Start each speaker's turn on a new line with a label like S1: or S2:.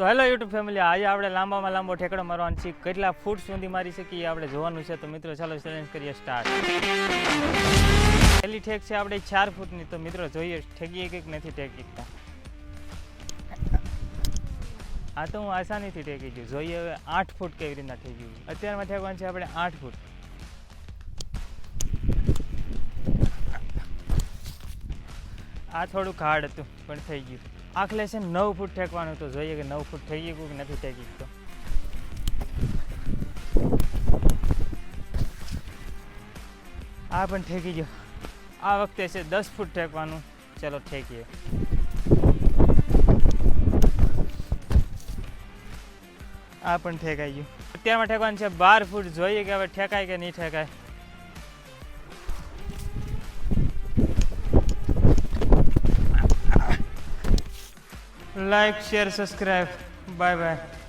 S1: તો hello YouTube family આજે આપણે લાંબામાં લાંબો ઠેકડો મારવાનો છે. કેટલા ફૂટ સુધી મારી શકીએ આપણે જોવાનું છે. તો મિત્રો, ચાલો ચેલેન્જ કરીએ સ્ટાર્ટ પહેલી ઠેક છે આપણે ચાર ફૂટની. તો મિત્રો, જોઈએ, ઠેકીએ કે નથી ઠેકી શકતા આ તો હું આસાનીથી ઠેકી ગયું. જોઈએ હવે આઠ ફૂટ કેવી રીતના ઠેકી ગયું અત્યારમાં ઠેકવાનું છે આપણે આઠ ફૂટ. આ થોડુંક હાર્ડ હતું, પણ થઈ ગયું. આખલે છે નવ ફૂટ ઠેકવાનું તો જોઈએ કે નવ ફૂટ થઈ ગયું કે નથી ઠેકી તો. આ પણ ઠેકી ગયો. આ વખતે છે દસ ફૂટ ઠેકવાનું. ચલો ઠેકીએ. આ પણ ઠેકાઈ ગયું. અત્યારમાં ઠેકવાનું છે બાર ફૂટ. જોઈએ કે હવે ઠેકાય કે નહીં ઠેકાય. like share subscribe. Bye bye